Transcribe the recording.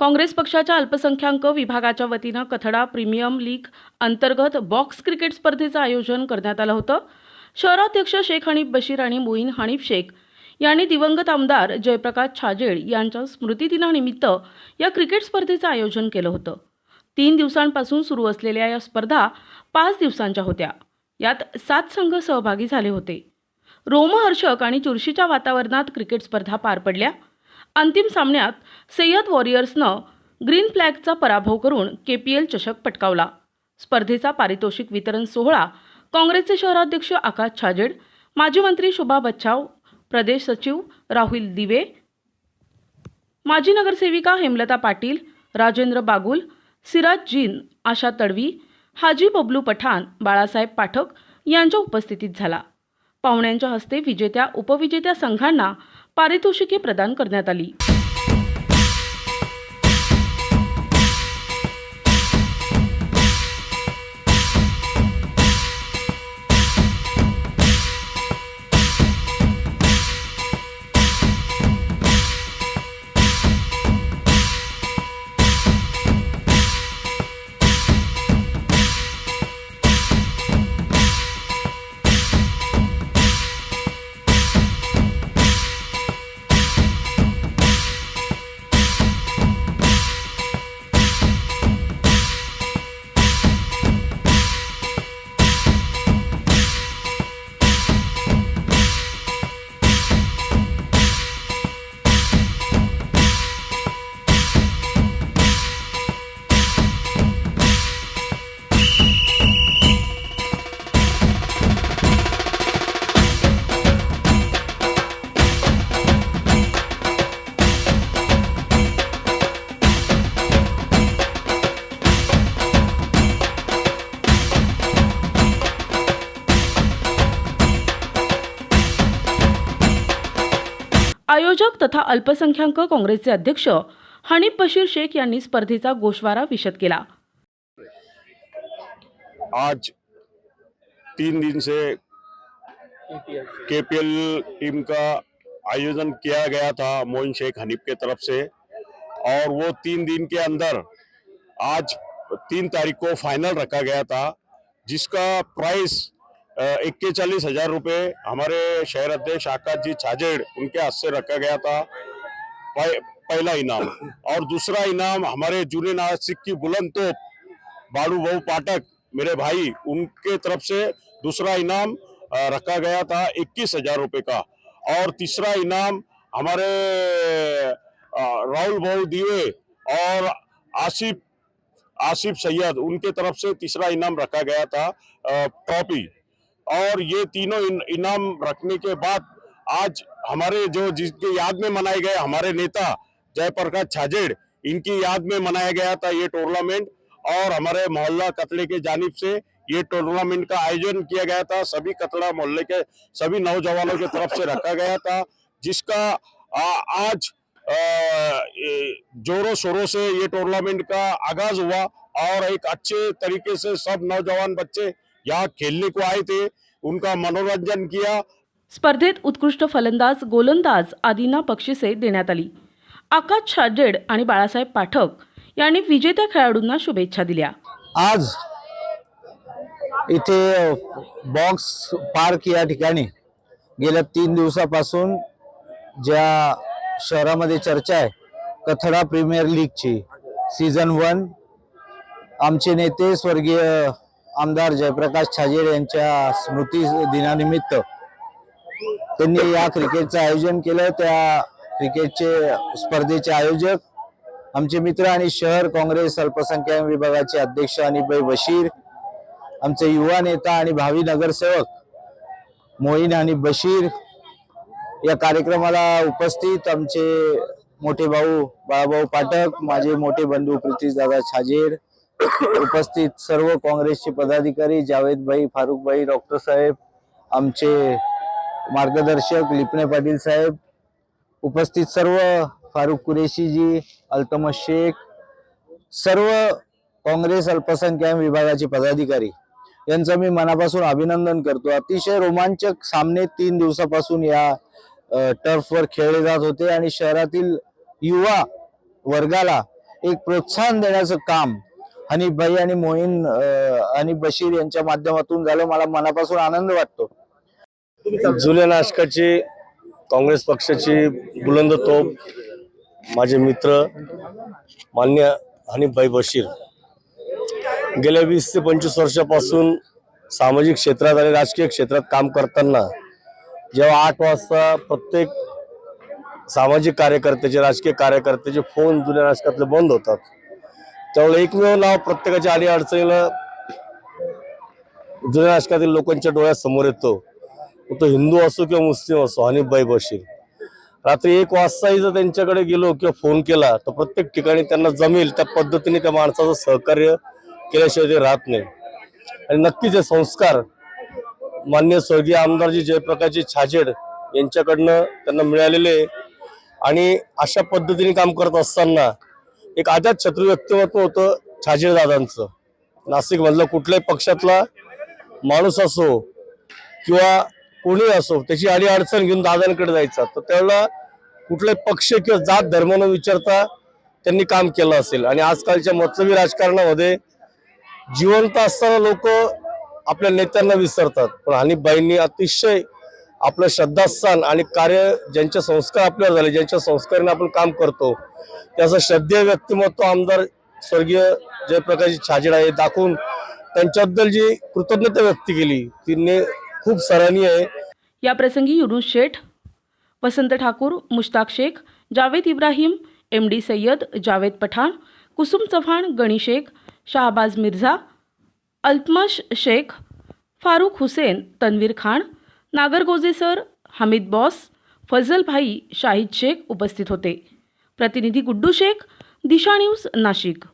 काँग्रेस पक्षाच्या अल्पसंख्याक विभागाच्या वतीनं कथडा प्रीमियम लीग अंतर्गत बॉक्स क्रिकेट स्पर्धेचं आयोजन करण्यात आलं होतं. शहराध्यक्ष शेख हनीफ बशीर आणि मोईन हनीफ शेख यांनी दिवंगत आमदार जयप्रकाश छाजेड यांच्या स्मृतिदिनानिमित्त या क्रिकेट स्पर्धेचं आयोजन केलं होतं. तीन दिवसांपासून सुरू असलेल्या या स्पर्धा पाच दिवसांच्या होत्या. यात सात संघ सहभागी झाले होते. रोमहर्षक आणि चुरशीच्या वातावरणात क्रिकेट स्पर्धा पार पडल्या. अंतिम सामन्यात सय्यद वॉरियर्सनं ग्रीन फ्लॅगचा पराभव करून के पी एल चषक पटकावला. स्पर्धेचा पारितोषिक वितरण सोहळा काँग्रेसचे शहराध्यक्ष आकाश छाजेड माजी मंत्री शोभा बच्छाव प्रदेश सचिव राहुल दिवे माजी नगरसेविका हेमलता पाटील राजेंद्र बागुल सिराज जीन आशा तडवी हाजी बबलू पठाण बाळासाहेब पाठक यांच्या उपस्थितीत झाला. पाहुण्यांच्या हस्ते विजेत्या उपविजेत्या संघांना पारितोषिके प्रदान करण्यात आली. आयोजक तथा अल्पसंख्याक काँग्रेसचे अध्यक्ष हनीफ बशीर शेख यांनी स्पर्धेचा गोषवारा विशद केला. आज तीन दिन से केपीएल टीम का आयोजन किया गया था मोइन शेख हनीफ के तरफ से। और वो तीन दिन के अंदर आज तीन तारीख को फाइनल रखा गया था जिसका प्राइस इक्कीचालीस हज़ार रुपये हमारे शहर अध्यक्ष आकाश जी छाजेड़, उनके हाथ से रखा गया था पहला इनाम। और दूसरा इनाम हमारे जूनियर नासिक की बुलंद तोप बाड़ू बहु पाठक, मेरे भाई, उनके तरफ़ से दूसरा इनाम रखा गया था इक्कीस हज़ार रुपये का। और तीसरा इनाम हमारे राहुल भाऊ दिवे और आसिफ आसिफ सैयद, उनके तरफ़ से तीसरा इनाम रखा गया था ट्रॉफी। और ये तीनों इन, इनाम रखने के बाद आज हमारे जो जिसके याद में मनाए गए हमारे नेता जयप्रकाश छाजेड़ इनकी याद में मनाया गया था ये टूर्नामेंट और हमारे मोहल्ला कतले के जानिब से ये टूर्नामेंट का आयोजन किया गया था। सभी कतला मोहल्ले के सभी नौजवानों की तरफ़ से रखा गया था जिसका आ, आज जोरों शोरों से ये टूर्नामेंट का आगाज़ हुआ और एक अच्छे तरीके से सब नौजवान बच्चे यहाँ खेलने को आए थे उनका मनोरंजन किया। स्पर्धेत उत्कृष्ट फलंदाज गोलंदाज आदींना बक्षिसे देण्यात आली. आकाश छाजेड आणि बाळासाहेब पाठक यांनी विजेत्या खेळाडूंना शुभेच्छा दिल्या. आज इथे बॉक्स पार्क या ठिकाणी गेल्या तीन दिवसापासून ज्या शहरामध्ये चर्चा आहे कथडा प्रीमियर लीगची सीझन वन आमचे नेते स्वर्गीय आमदार जयप्रकाश छाजेड यांच्या स्मृती दिनानिमित्त त्यांनी या क्रिकेटचं आयोजन केलं. त्या क्रिकेटचे स्पर्धेचे आयोजक आमचे मित्र आणि शहर काँग्रेस अल्पसंख्याक विभागाचे अध्यक्ष अनिबाई बशीर आमचे युवा नेता आणि भावी नगरसेवक मोईन आणि बशीर या कार्यक्रमाला उपस्थित आमचे मोठे भाऊ बाळाभाऊ पाठक माझे मोठे बंधू प्रितीश दादा छाजेड उपस्थित सर्व काँग्रेसचे पदाधिकारी जावेदभाई फारुखभाई डॉक्टर साहेब आमचे मार्गदर्शक लिपणे पाटील साहेब उपस्थित सर्व फारुख कुरेशीजी अल्तम शेख सर्व काँग्रेस अल्पसंख्याक विभागाचे पदाधिकारी. यांचं मी मनापासून अभिनंदन करतो. अतिशय रोमांचक सामने तीन दिवसापासून या टर्फवर खेळले जात होते आणि शहरातील युवा वर्गाला एक प्रोत्साहन देण्याचं काम हनीफ भाई आणि मोहीन आणि हनीफ बशीर यांच्या माध्यमातून झालं. मला मनापासून आनंद वाटतो. जुन्या नाशकाची काँग्रेस पक्षाची बुलंद तोप माझे मित्र मान्य हनीफभाई बशीर. गेल्या वीस ते पंचवीस वर्षापासून सामाजिक क्षेत्रात आणि राजकीय क्षेत्रात काम करताना जेव्हा आठ वाजता प्रत्येक सामाजिक कार्यकर्त्याचे राजकीय कार्यकर्त्याचे फोन जुन्या नाशकातले बंद होतात. त्यामुळे एकमेव नाव प्रत्येकाच्या आडी अडचणीला जुन्या नाशकातील लोकांच्या डोळ्यासमोर येतो. तो हिंदू असो किंवा मुस्लिम असो हनीफभाई बशीर. रात्री एक वाजताही जर त्यांच्याकडे गेलो किंवा फोन केला तर प्रत्येक ठिकाणी त्यांना जमेल त्या पद्धतीने त्या माणसाचं सहकार्य केल्याशिवाय ते राहत नाही. आणि नक्कीच हे संस्कार मान्य स्वर्गीय आमदारजी जयप्रकाशजी छाजेड यांच्याकडनं त्यांना मिळालेले आणि अशा पद्धतीने काम करत असताना एक आजाद शत्रू व्यक्तिमत्व होतं छाजीरदादांचं नाशिक मधलं कुठल्याही पक्षातला माणूस असो किंवा कोणी असो त्याची आडी अडचण घेऊन दादांकडे जायचा. तर त्यावेळेला कुठलाही पक्ष किंवा जात धर्म न विचारता त्यांनी काम केलं असेल. आणि आजकालच्या मतलबी राजकारणामध्ये जिवंत असताना लोक आपल्या नेत्यांना विसरतात. पण हनीफबाईंनी अतिशय आपलं श्रद्धास्थान आणि कार्य ज्यांचे संस्कार आपल्यावर झाले ज्यांच्या संस्काराने आपण काम करतो त्याचं श्रद्धेय व्यक्तिमत्व आमदार स्वर्गीय जयप्रकाश छाजेडा आहे दाखवून त्यांच्याबद्दल जी कृतज्ञता व्यक्त केली तिने खूप सराहनीय आहे. या प्रसंगी Yunus Sheth Vasant Thakur Mushtaq Shaikh Javed Ibrahim M D Sayyed Javed Pathan Kusum Chavan Gani Shaikh Shahbaz Mirza Altamash Shaikh Farooq Hussain Tanveer Khan Nagargoje sir Hamid boss Fazal bhai Shahid Shaikh उपस्थित होते. प्रतिनिधी Guddu Shaikh Disha news Nashik.